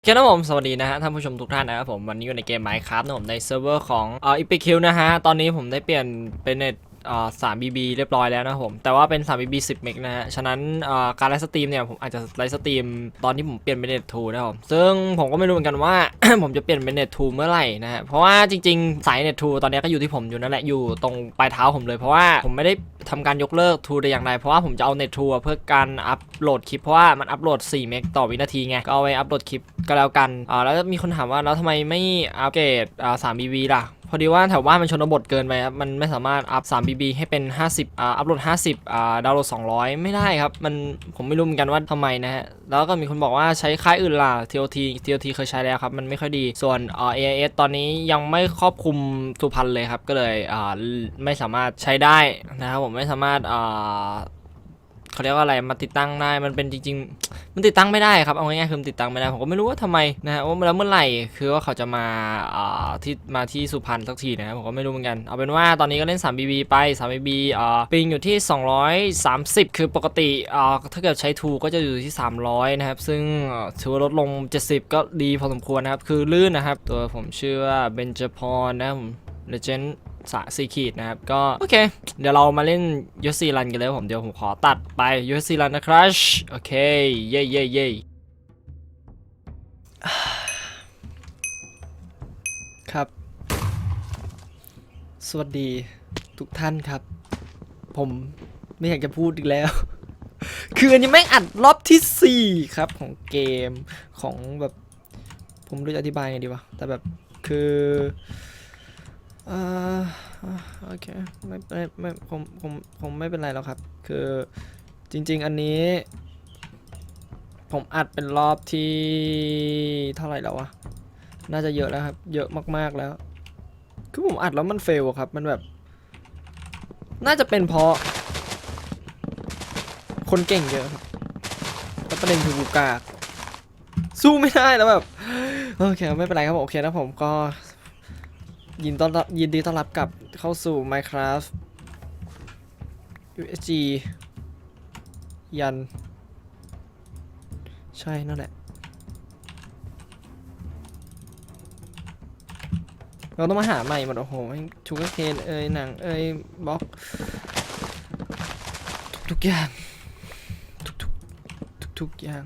โอเคนะผมสวัสดีนะฮะท่านผู้ชมทุกท่านนะครับผมวันนี้อยู่ในเกม Minecraft นะผมในเซิร์ฟเวอร์ของเอ่อ Epic Kill นะฮะตอนนี้ผมได้เปลี่ยนเป็นเน็ต 3 BB เรียบร้อยแล้วนะผม แต่ว่าเป็น3 BB 10 เมกนะฮะ ฉะนั้นการไลฟ์สตรีมเนี่ยผมอาจจะไลฟ์สตรีมตอนที่ผมเปลี่ยนเป็นเน็ต2นะครับผม ซึ่งผมก็ไม่รู้เหมือนกันว่า ผมจะเปลี่ยนเป็นเน็ต2เมื่อไหร่นะฮะ เพราะว่าจริงๆ สายเน็ต2ตอนนี้ก็อยู่ที่ผมอยู่นั่นแหละ อยู่ตรงปลายเท้าผมเลย เพราะว่าผมไม่ได้ทำการยกเลิก2แต่อย่างใดเพราะว่าผมจะเอาเน็ต2เพื่อการอัพโหลดคลิปเพราะว่ามันอัพโหลด 4 เมกต่อวินาทีไง ก็เอาไว้อัพโหลดคลิปก็แล้วกัน อ่า แล้วมีคนถามว่าแล้วทำไมไม่อัปเกรดอ่า 3 BB ล่ะ พอดีว่าแถวบ้านมันชนบทเกินไปครับ มันไม่สามารถอัพ3 BB ให้เป็น 50อ่าอัพโหลด50อ่าดาวน์โหลด200 ไม่ได้ครับ มันผมไม่รู้เหมือนกันว่าทำไมนะฮะ แล้วก็มีคนบอกว่าใช้ค่ายอื่นล่ะ TOT TOT เคยใช้แล้วครับ มันไม่ค่อยดี ส่วนอ่า AIS ตอนนี้ยังไม่ครอบคลุมสุพรรณเลยครับ ก็เลยอ่าไม่สามารถใช้ได้นะครับผมไม่สามารถอ่า เขาเรียกว่าอะไรมาติดตั้งได้มันเป็นจริง ๆ มันติดตั้งไม่ได้ครับเอาง่ายๆคือติดตั้งไม่ได้ผมก็ไม่รู้ว่าทำไมนะฮะว่าแล้วเมื่อไหร่คือว่าเขาจะมาอ่าที่มาที่สุพรรณสักทีนะครับผมก็ไม่รู้เหมือนกันเอาเป็นว่าตอนนี้ก็เล่น 3 BB ไป 3 BB อ่าปิงอยู่ที่ 230 คือปกติอ่าถ้าเกิดใช้ทูก็จะอยู่ที่ 300 นะครับ ซึ่งถือว่าลดลง 70 ก็ดีพอสมควรนะครับ คือลื่นนะครับ ตัวผมชื่อว่าเบนจพรนะครับผม Legend สะสี่ขีดนะครับ ก็โอเค เดี๋ยวเรามาเล่นยูซีรันกันเลยผมเดี๋ยวผมขอตัดไปยูซีรันนะครับโอเค เย่เย่เย่ครับ สวัสดีทุกท่านครับ ผมไม่อยากจะพูดอีกแล้ว คืออันนี้แม่งอัดรอบที่ 4 ครับของเกมของแบบ ผมรู้จะอธิบายไงดีวะ แต่แบบคือ อ่ออะโอเคไม่ไม่ไม่ผมผมผมไม่เป็นไรแล้วครับ คือจริง ๆ อันนี้ ผมอัดเป็นรอบที่เท่าไหร่แล้ววะน่าจะเยอะแล้วครับ เยอะมากๆแล้ว คือผมอัดแล้วมันเฟลอะครับ มันแบบ น่าจะเป็นเพราะ คนเก่งเยอะครับแล้วประเด็นคือกูกากสู้ไม่ได้แล้วแบบโอเคไม่เป็นไรครับผมโอเคนะผมก็ ยินต้อนรับยินดีต้อนรับกลับเข้าสู่ Minecraft USG ยัน ใช่นั่นแหละ เราต้องมาหาใหม่หมดโอ้โหชูกเคนเอ้ยหนังเอ้ยบล็อก ทุกๆอย่าง ทุกๆทุกๆอย่าง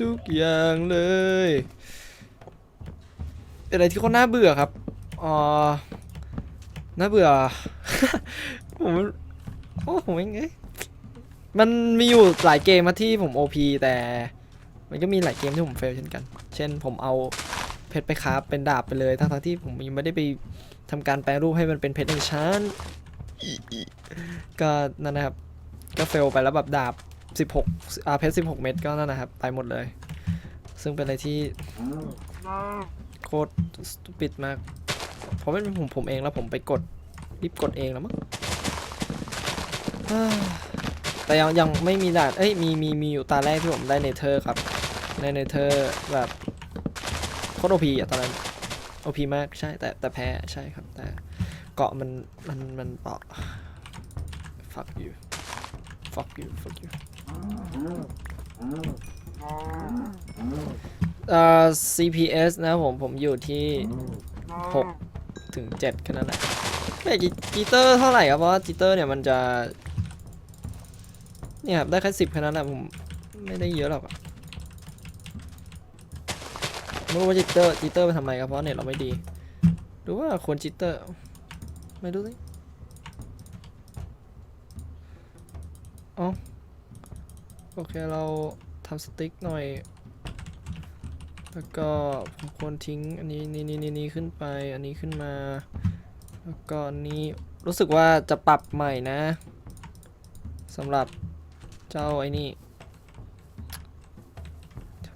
ทุกๆอย่างเลยเป็นอะไรที่เขาน่าเบื่อครับอ๋อน่าเบื่อ ผมโอ้ผมเองเอ้มันมีอยู่หลายเกมมาที่ผม OP แต่ มันก็มีหลายเกมที่ผมเฟลเช่นกัน เช่นผมเอาเพชรไปคราฟเป็นดาบไปเลย ทั้งๆที่ผมยังไม่ได้ไปทำการแปลรูปให้มันเป็นเพชรเอนชานก็นั่นนะครับ ก็เฟลไปแล้วแบบดาบ 16อ่าเพชร16 เม็ดก็นั่นนะครับ ไปหมดเลย ซึ่งเป็นอะไรที่โคตรสตูปิดมาก เพราะเป็นผมผมเองแล้วผมไปกด รีบกดเองแล้วมั้งแต่ยังยังไม่มีด่าน เอ้ยมีมีมีอยู่ตาแรกที่ผมได้เนเธอร์ครับได้เนเธอร์แบบโคตรโอพีอะตอนนั้นโอพีมากใช่แต่แต่แพ้ใช่ครับแต่เกาะมันมันมันเปาะ fuck you fuck you fuck you เอ่อ CPS นะครับผมผมอยู่ที่6ถึง7แค่นั้นแหละไม่จีเตอร์เท่าไหร่ครับ เพราะจีเตอร์เนี่ยมันจะ เนี่ยครับได้แค่สิบแค่นั้นแหละผมไม่ได้เยอะหรอกไม่รู้ว่าจิเตอร์จิเตอร์ไปทำไมครับเพราะเน็ตเราไม่ดีหรือว่าควรจิเตอร์ ไม่รู้สิอ๋อ โอเคเราทำสติ๊กหน่อย แล้วก็ผมควรทิ้งอันนี้นี่นี่นี่นี่ขึ้นไป อันนี้ขึ้นมา แล้วก็อันนี้รู้สึกว่าจะปรับใหม่นะสำหรับเจ้าไอ้นี่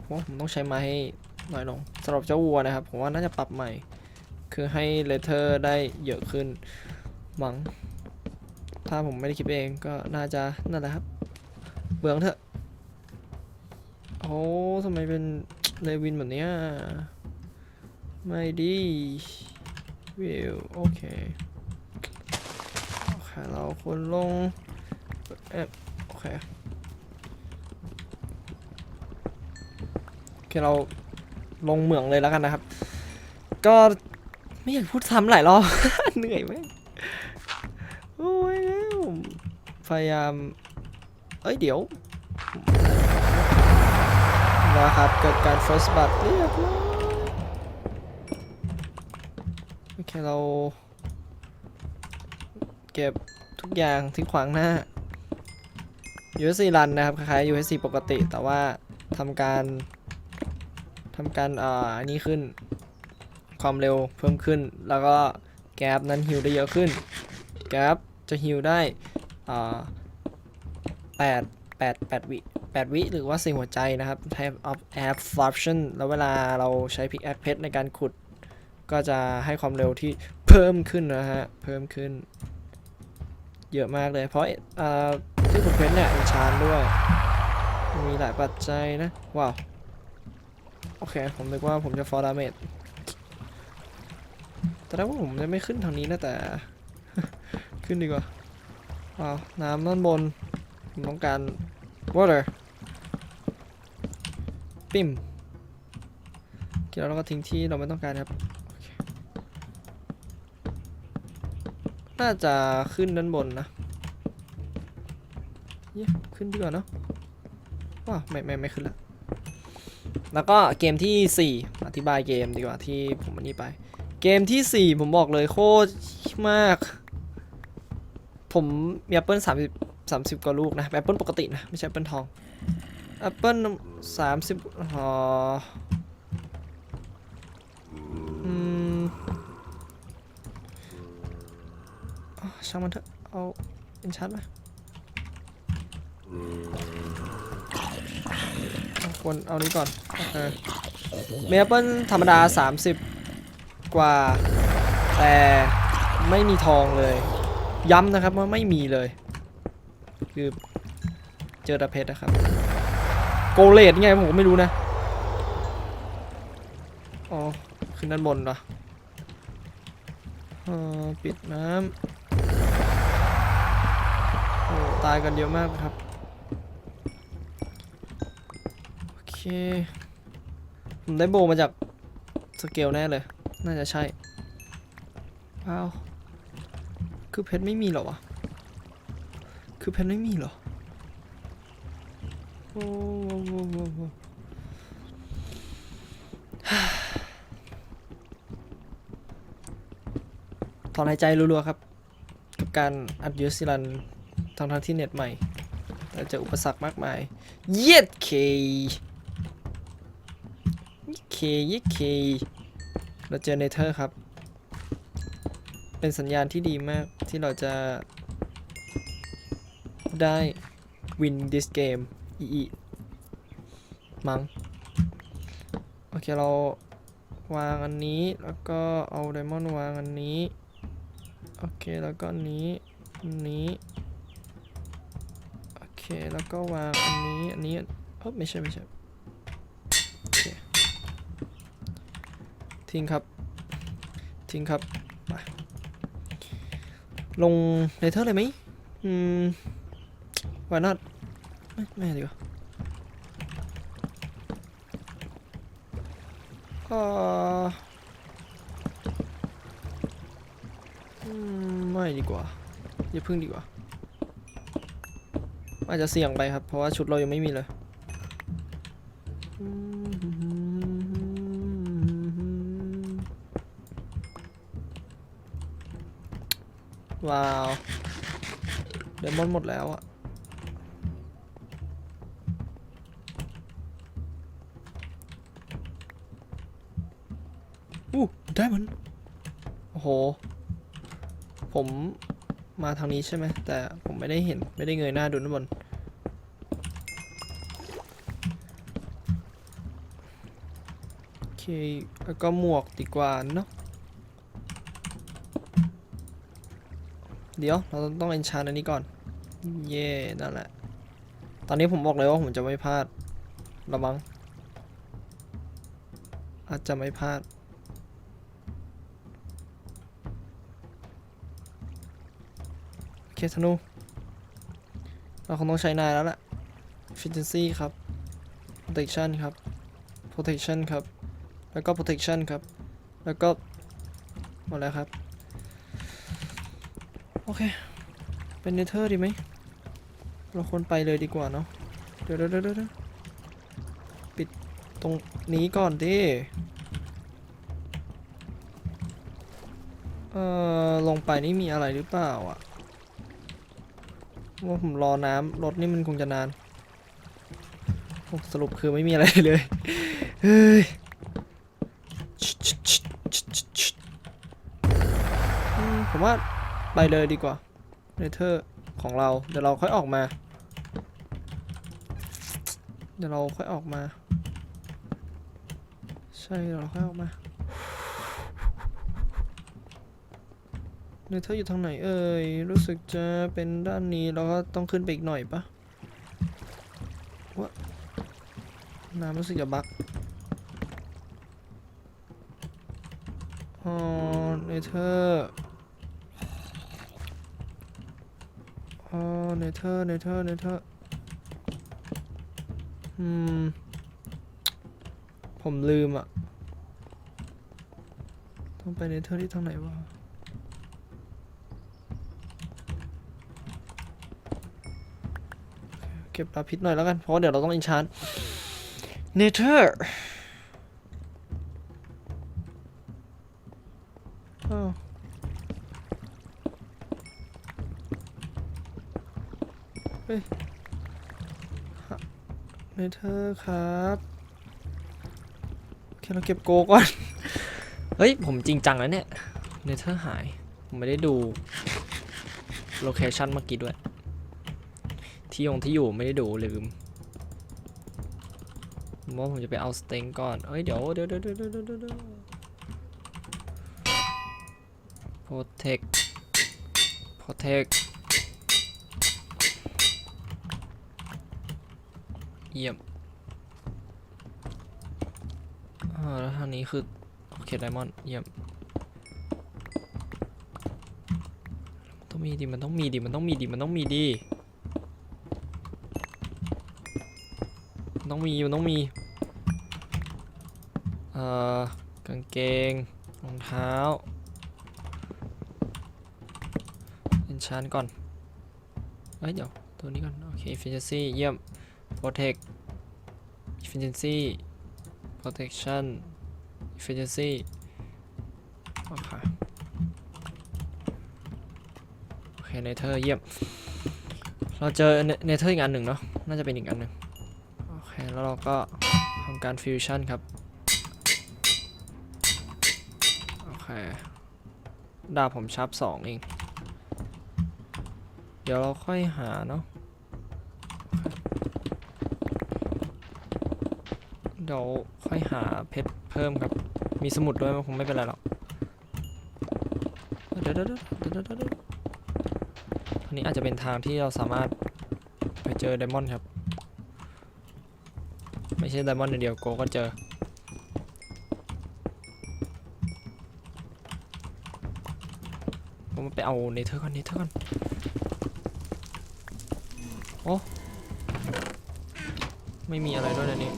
ผมว่าผมต้องใช้ไม้ให้น้อยลงสำหรับเจ้าวัวนะครับ ผมว่าน่าจะปรับใหม่ คือให้เลเทอร์ได้เยอะขึ้นมั้งถ้าผมไม่ได้คิดเองก็น่าจะนั่นแหละครับ เบืองเถอะ โอ้ทำไมเป็นเลวินแบบเนี้ยไม่ดีวิวโอเคโอเคเราควรลงเอฟโอเคโอเคเราลงเหมืองเลยแล้วกันนะครับ ก็ไม่อยากพูดซ้ำหลายรอบ เหนื่อยไหมโอ้ยแล้วพยายาม เอ้ยเดี๋ยว นะครับ เกิดการ first blood เรียบร้อยโอเคเรา เก็บทุกอย่างที่ขวางหน้า USC รันนะครับ คล้ายๆ USC ปกติ แต่ว่าทำการทำการอ่าอันนี้ขึ้น ความเร็วเพิ่มขึ้น แล้วก็แกร็บนั้นฮิวได้เยอะขึ้น แกร็บจะฮิวได้อ่าแปดแปดแปดวิ แปดวิหรือว่าสี่งหัวใจนะครับ type of absorption แล้วเวลาเราใช้พิกแอคเพชรในการขุด ก็จะให้ความเร็วที่เพิ่มขึ้นนะฮะ เพิ่มขึ้น เยอะมากเลย เพราะอ่าที่ขุดเพชรเนี่ยเอนชานด้วย มีหลายปัจจัยนะ ว้าว โอเค ผมนึกว่าผมจะฟอร์ดาเมจแต่ถ้าว่าผมจะไม่ขึ้นทางนี้นะแต่ ขึ้นดีกว่าว้าว น้ำด้านบนผมต้องการ water ปิ่มเกี่ยวแล้วก็ทิ้งที่เราไม่ต้องการครับ น่าจะขึ้นด้านบนนะเย้ขึ้นดีกว่าเนอะว้าวไม่ไม่ไม่ขึ้นละ แล้วก็เกมที่ 4 อธิบายเกมดีกว่าที่ผมอันนี้ไป เกมที่ 4 ผมบอกเลยโคตรมาก ผมมีแอปเปิล30 30กว่าลูกนะแอปเปิลปกตินะ ไม่ใช่แอปเปิลทอง แอปเปิ้ล30อ๋ออืมอ๋อช่างมันเถอะ เอาเป็นชั้นมเอาควรเอานี้ก่อน โอเคมีแอปเปิลธรรมดา 30 กว่า แต่ไม่มีทองเลย ย้ำนะครับว่าไม่มีเลย คือเจอแตะเพชรนะครับ โกเลดไงผมก็ไม่รู้นะ อ๋อ ขึ้นด้านบนเหรอปิดน้ำโอ้ตายกันเยอะมากครับ โอเค ผมได้โบมาจากสเกลแน่เลย น่าจะใช่ ว้าว คือเพชรไม่มีหรอวะ คือเพชรไม่มีหรอ ถอนหายใจรัวๆครับ กับการอัดยูซิลันทางทางที่เน็ตใหม่แต่จออุปสรรคมากมาย เย็ดเคเย็ดเคย็ดเค เราเจอเนเธอร์ครับ เป็นสัญญาณที่ดีมากที่เราจะได้ win this game อีอีมัง้งโอเคเราวางอันนี้แล้วก็เอาไดมอนด์วางอันนี้ โอเคแล้วก็นี้นี้ โอเคแล้วก็วางอันนี้ อันนี้เออไม่ใช่ไม่ใช่โอเคทิ้งครับ ทิ้งครับมาลงเนเธอร์เลยไหมอืม why not ไม่ไม่ดีกว่าอืมไม่ดีกว่าอย่าพึ่งดีกว่า อาจจะเสี่ยงไปครับ เพราะว่าชุดเรายังไม่มีเลยว้าวเดมอนหมดแล้วอะ ได้มัน โอ้โห ผมมาทางนี้ใช่ไหม แต่ผมไม่ได้เห็น ไม่ได้เงยหน้าดูด้านบน โอเค แล้วก็หมวกดีกว่าเนาะ เดี๋ยว เราต้องเอนชานอันนี้ก่อน เย่นั่นแหละ ตอนนี้ผมบอกเลยว่าผมจะไม่พลาด ระวัง อาจจะไม่พลาด โอ เคธนูเราคงต้องใช้นายแล้วแหละ efficiency ครับ protection ครับ protection ครับ แล้วก็ protection ครับ แล้วก็ หมดแล้วครับ โอเค เป็นเนเธอร์ดีไหม เราควรไปเลยดีกว่าเนาะ เดี๋ยวเดี๋ยวเดี๋ยวเดี๋ยวปิดตรงนี้ก่อนดิ เอ่อ ลงไปนี่มีอะไรหรือเปล่าอะ ว่าผมรอน้ำรถนี่มันคงจะนานสรุปคือไม่มีอะไรเลยเฮ้ยผมว่าไปเลยดีกว่าเนเธอร์ของเรา เดี๋ยวเราค่อยออกมา เดี๋ยวเราค่อยออกมา ใช่เดี๋ยวเราค่อยออกมา เนเธอร์อยู่ทางไหนเอ่ย รู้สึกจะเป็นด้านนี้แล้วก็ต้องขึ้นไปอีกหน่อยปะวะน้ำรู้สึกจะบักอ๋อเนเธอร์อ๋อเนเธอร์เนเธอร์เนเธอร์อืม ผมลืมอะ ต้องไปเนเธอร์ที่ทางไหนวะ ก็บปลาพิษหน่อยแล้วกัน เพราะเดี๋ยวเราต้องอินชานเนเธอร์อ้าวเฮ้ยเนเธอร์ครับโอเคเราเก็บโกก่อน เฮ้ย ผมจริงจังแล้วเนี่ย เนเธอร์หาย ผมไม่ได้ดู โลเคชันเมื่อกี้ด้วย ที่ยงที่อยู่ไม่ได้ดูลืมผมว่าผมจะไปเอาสเต็งก่อน เอ้ยเดี๋ยวเดี๋ยวเดี๋ยวเดี๋ยวเดี๋ยวเดี๋ยวเดี๋ยวโปรเทคโปรเทคเยี่ยมอ่าแล้วทางนี้คือ โอเคไดมอนด์เยี่ยมต้องมีดิมันต้องมีดิมันต้องมีดิมันต้องมีดิ มัน ต้องมีมันต้องมีเอ่อกางเกงรองเท้าเป็นชานก่อนเอ้ยเดี๋ยวตัวนี้ก่อนโอเค efficiency เยี่ยม protect efficiency protection efficiency โอเคโอเคเนเธอร์เยี่ยม เราเจอเนเธอร์อีกอันหนึ่งเนาะน่าจะเป็นอีกอันหนึ่ง แล้วเราก็ทำการฟิวชั่นครับ โอเค ดาบผมชับสองเอง เดี๋ยวเราค่อยหาเนาะเดี๋ยวค่อยหาเพชรเพิ่มครับ มีสมุดด้วยมันคงไม่เป็นไรหรอกเดี๋ยวเดี๋ยวเดี๋ยวเดี๋ยวเดี๋ยวเดี๋ยวอันนี้อาจจะเป็นทางที่เราสามารถไปเจอไดมอนด์ครับ ไม่ใช่ไดมอนด์เดียวโกก็เจอ ผมไปเอาเนเธอร์ก่อนเนเธอร์ก่อน โอ้ ไม่มีอะไรด้วยนะนี่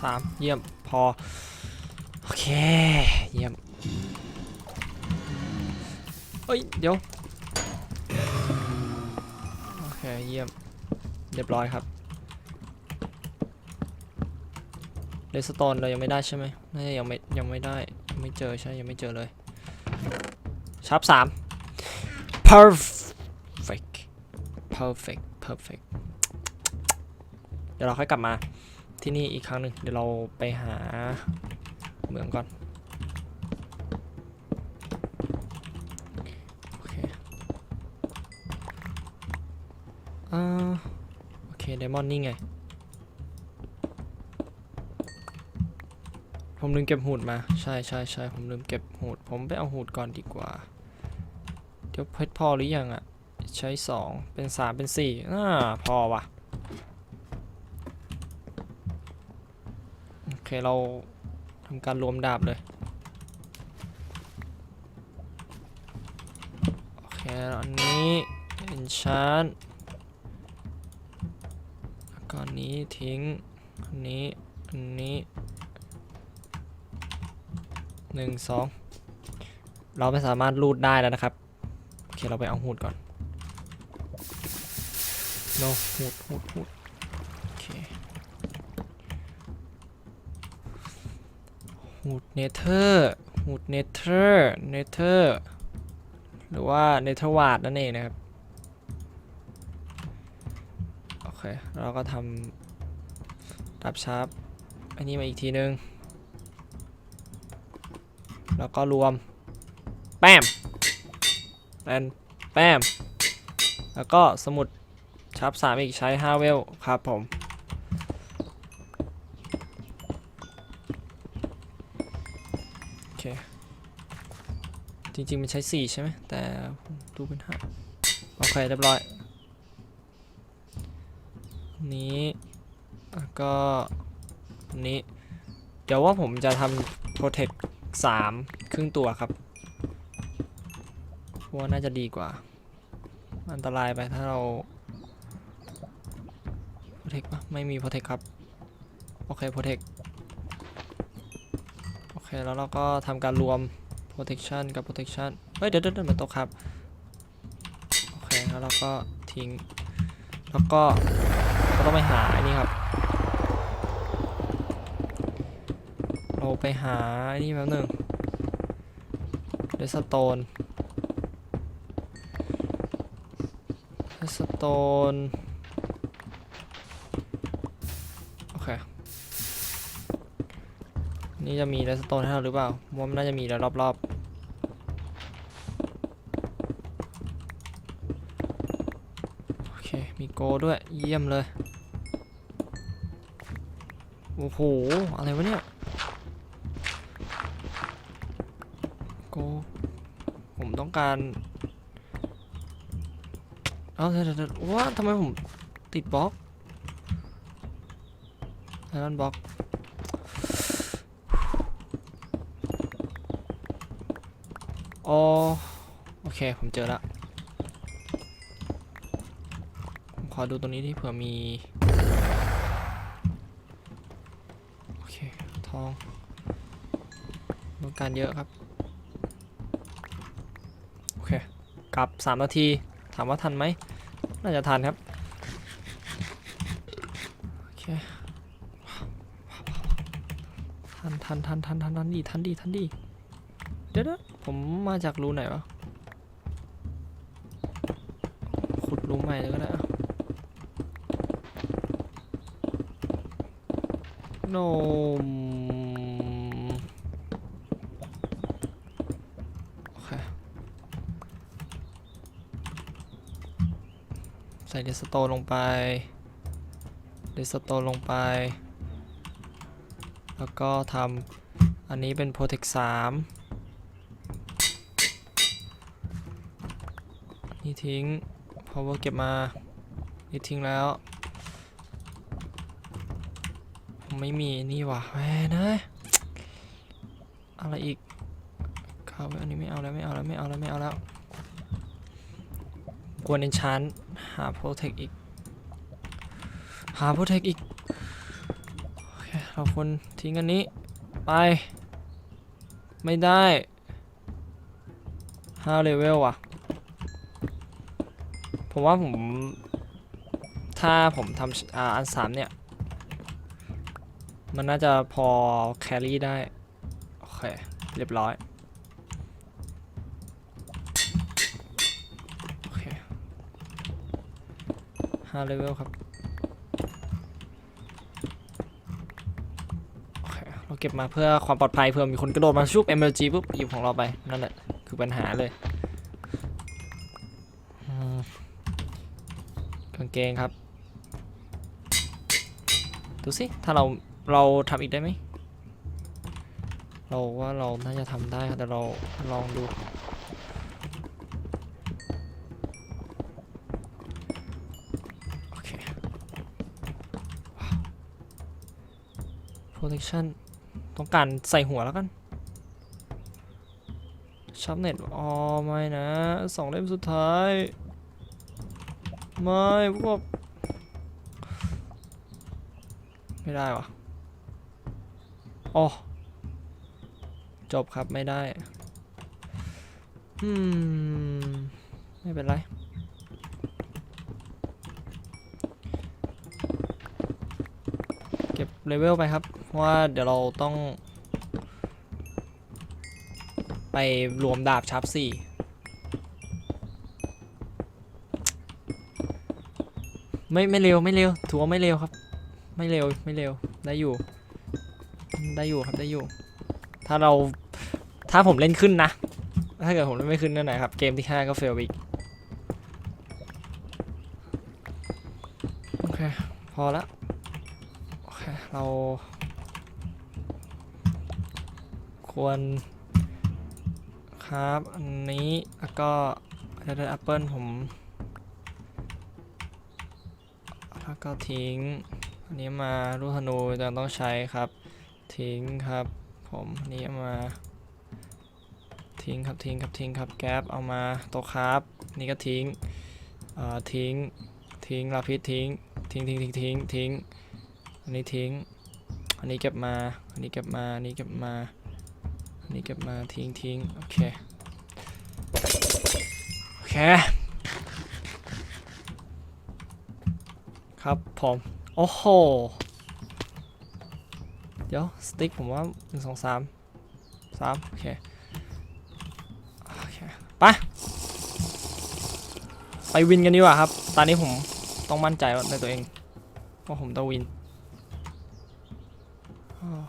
สามเยี่ยมพอ โอเค เยี่ยม เฮ้ย เดี๋ยว โอเค เยี่ยม เรียบร้อยครับเดสโตนเรายังไม่ได้ใช่ไหมน่าจะยังไม่ยังไม่ได้ยังไม่เจอใช่ยังไม่เจอเลยชับสาม perfect perfect perfect เดี๋ยวเราค่อยกลับมาที่นี่อีกครั้งหนึ่งเดี๋ยวเราไปหาเหมืองก่อน โอเค อ่าโอเคไดมอนด์นี่ไง ผมลืมเก็บหูดมา ใช่ใช่ใช่ผมลืมเก็บหูด ผมไปเอาหูดก่อนดีกว่า เดี๋ยวเพชรพอหรือยังอะใช้สองเป็นสามเป็นสี่อ่าพอว่ะโอเคเราทำการรวมดาบเลยโอเคอันนี้ enchant ก็อันนี้ทิ้งอันนี้อันนี้หนึ่งสองเราไม่สามารถรูดได้แล้วนะครับ โอเค เราไปเอาหูดก่อน no หูดหูดหูดโอเคหูดเนเธอร์หูดเนเธอร์เนเธอร์หรือว่าเนเธอร์วาดนั่นเองนะครับ โอ เค เราก็ทำรับชาร์ปอันนี้มาอีกทีนึง แล้วก็รวม แป้มแปนแป้มแล้วก็สมุดชาร์ปสามอีกใช้5เวลครับผมโอเค จริงๆ มันใช้4ใช่ไหมแต่ดูเป็น5โอเค เรียบร้อย นี้แล้วก็นี้เดี๋ยวว่าผมจะทำ protect 3ครึ่งตัวครับว่าน่าจะดีกว่า อันตรายไปถ้าเรา protect ปะไม่มี protect ครับ โอเค protect โอเค แล้วเราก็ทำการรวม protection กับ protection เฮ้ย เดี๋ยวเดี๋ยวเดี๋ยวมันตกครับ โอเค แล้วเราก็ทิ้ง แล้วก็ ต้องไปหาไอ้นี่ครับ เราไปหาไอ้นี่แป๊บหนึ่งเดสโตนเดสโตนโอเค นี่จะมีเดสโตนให้เราหรือเปล่าว่ามันน่าจะมีแล้วรอบๆโอเคมีโกด้วยเยี่ยมเลย โอ้โห อะไรวะเนี่ย โก ผมต้องการ เอาเดี๋ยวเดี๋ยวว่าทำไมผมติดบล็อกไอรอนบล็อกอ๋อโอเค ผมเจอละผมขอดูตรงนี้ที่เผื่อมี โอเค ทองต้อง การเยอะครับ โอเค กลับ 3 นาที ถามว่าทันไหม น่าจะทันครับ โอเค ทันทันทันทันทันทันดีทันดีทันดี เดี๋ยวนะผมมาจากรูไหนวะ ขุดรูใหม่เลยก็ได้อะโนมโอเค ใส่ เดสโตลงไปเดสโตลงไป แล้วก็ทำอันนี้เป็น Protect 3นี่ทิ้ง power เก็บมา นี่ทิ้งแล้ว ไม่มีนี่ว่ะแหวนเอ้ยอะไรอีกข้าวอันนี้ไม่เอาแล้วไม่เอาแล้วไม่เอาแล้วไม่เอาแล้ว กวนเอนชานหา protect อีก หา protect อีก โอเค เราควรทิ้งอันนี้ ไป ไม่ได้5เลเวลว่ะ ผมว่าผม ถ้าผมทำอ่าอันสามเนี่ย มันน่าจะพอแครี่ได้ โอเค เรียบร้อย 5เลเวลครับเราเก็บมาเพื่อความปลอดภัยเพื่อมีคนกระโดดมาชุบ MLG ปุ๊บหยิบของเราไป นั่นแหละ คือปัญหาเลยกางเกงครับ ดูสิ ถ้าเราเราทำอีกได้ไหม เราว่าเราน่าจะทำได้แต่เราลองดู protection ต้องการใส่หัวแล้วกันชชับเน็ตอ๋อไม่นะสองเล่มสุดท้าย ไม่พวก ไม่ได้วะอ๋อ จบครับไม่ได้ อืม ไม่เป็นไร เลเวลไปครับ เพราะว่าเดี๋ยวเราต้อง ไปรวมดาบชับสี่ไม่ไม่เร็วไม่เร็วถือว่าไม่เร็วครับ ไม่เร็วไม่เร็วได้อยู่ ได้อยู่ครับได้อยู่ ถ้าเราถ้าผมเล่นขึ้นนะ ถ้าเกิดผมเล่นไม่ขึ้นนั่นไหนครับ เกมที่ห้าก็เฟลอีกโอเคพอละ โอเค เรา ควรครับอันนี้แล้วก็เดดแอปเปิลผมแล้วก็ทิ้ง อันนี้มาลูกธนูยังต้องใช้ครับ ทิ้งครับ ผมอันนี้มาทิ้งครับทิ้งครับทิ้งครับแก๊ปเอามาโต๊ะครับนี่ก็ทิ้งเอ่อทิ้งทิ้งลาพิษทิ้งทิ้งทิ้งทิ้งทิ้งทิ้งอันนี้ทิ้ง อันนี้เก็บมา อันนี้เก็บมา อันนี้เก็บมา นนี้เก็บมาทิ้งทิ้งโอเค โอเค ครับผม โอ้โห เดี๋ยว สติ๊กผมว่าหนึ่งสองสามสามโอเค โอเค ไป ไปวินกันดีกว่าครับ ตอนนี้ผมต้องมั่นใจในตัวเองว่าผมต้องวินาว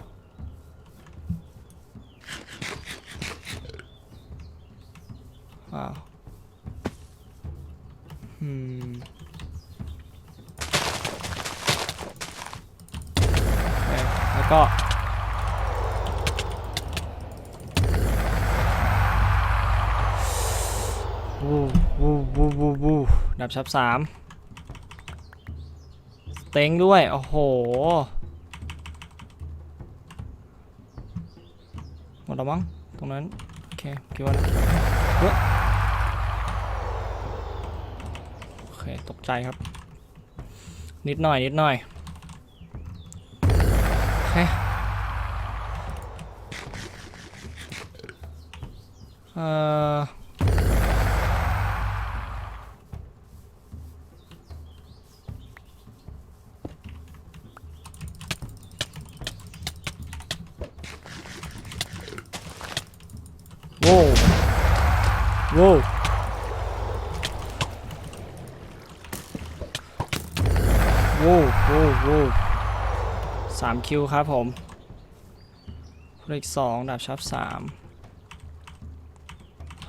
ว้าว อืมโอเคแล้วก็วูวูวูวูวูดับชับสามเต็งด้วย โอ้โห หมดแล้วมั้ง ตรงนั้น โอเคคิดว่านะเฮ้ยโอเค ตกใจครับ นิดหน่อย นิดหน่อยโอเคเอ่อ โว้วโว้วโว้วโว้วโว้วสามคิวครับผมเลขสองดาบชับสาม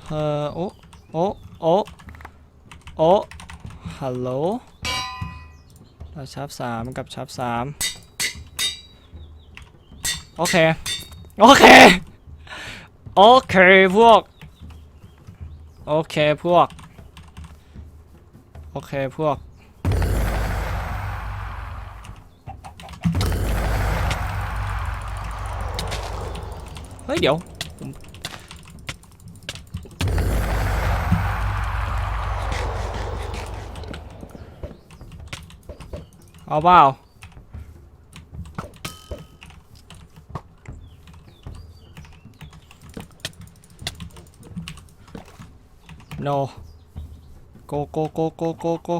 เออโอ้โอ้โอ้โอ้ฮัลโหลดาบชับสามกับชับสามโอเค โอเค โอเคพวก โอเคพวก โอเคพวก ฮ้ยเดี๋ยวผมเอาเปล่า no go go go go go go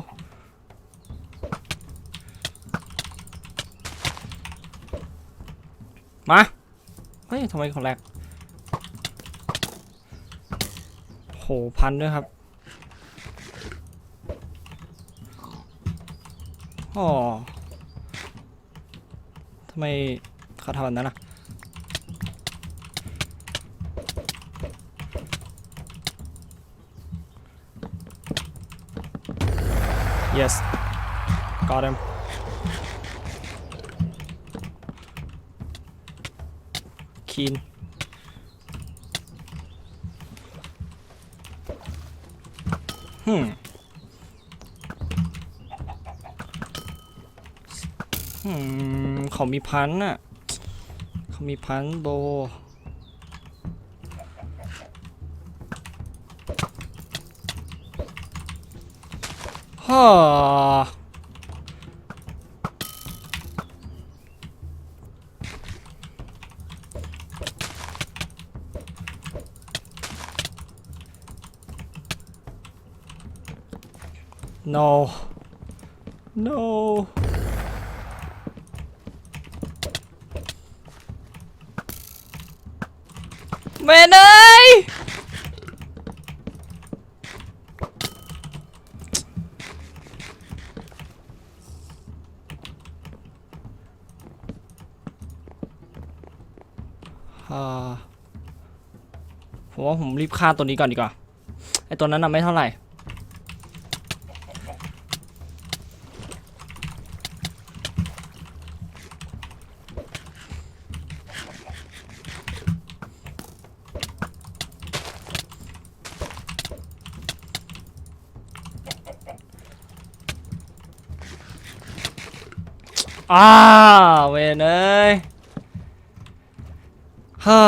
มาเฮ้ ยทำไมของแรกโหพันด้วยครับอ๋อทำไมเขาทำแบบนั้นอะ Yes. Got him. คีนฮึมฮึมเขามีพันน่ะ เขามีพันโบฮ่า โน no เมนเอ้ยอ่าผมว่าผมรีบฆ่าตัวนี้ก่อนดีกว่า ไอตัวนั้นน่ะไม่เท่าไหร่ อ่าเวนเอ้ยฮ่า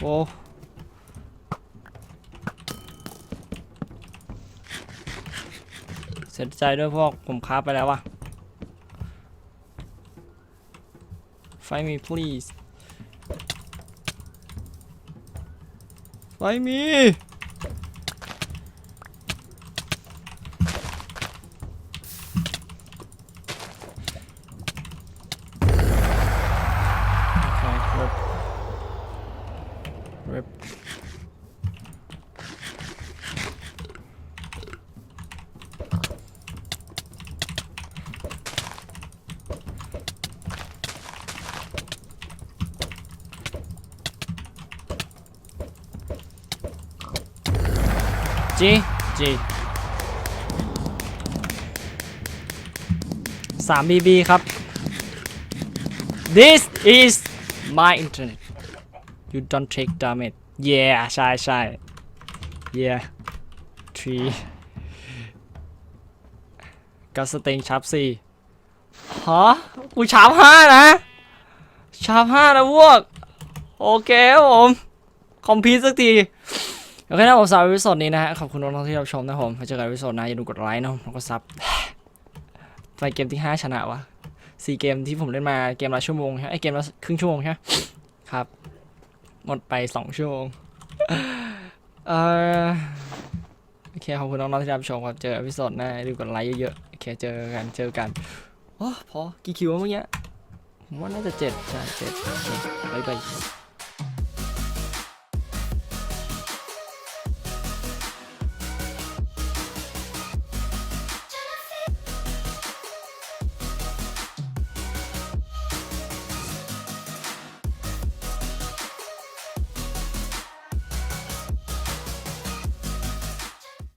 โอ้เสียใจด้วยพวกผมค้าไปแล้วว่ะ Fight me please Fight me 3 BB ครับ This is my internet you don't take damage yeah ใช่ใช่ yeah three กับสเต็งชาร์ปสี่ฮะกูชาร์ปห้นะ ชาร์ป5นะพวก โอเคครับผม คอมพิวสักที โอเคนะผมสาววิสดนี้นะฮะ ขอบคุณทุกท่านที่รับชมนะผมเจอกันวิสดนะ อย่าลืมกดไลค์นะแล้วก็ซับ ไปเกมที่ 5 ชนะวะสี่เกมที่ผมเล่นมาเกมละชั่วโมงใช่ไอเกมละครึ่งชั่วโมงใช่ครับ หมดไปสองชั่วโมงเออโอเคขอบคุณน้องๆที่รับชมครับเจอพิโซดหน้าดูกดไลค์เยอะๆโอเคเจอกันเจอกันโอ้พอกี่คิวเมื่อกี้ผมว่าน่าจะเจ็ดใช่เจ็ดโอเคบ๊ายบาย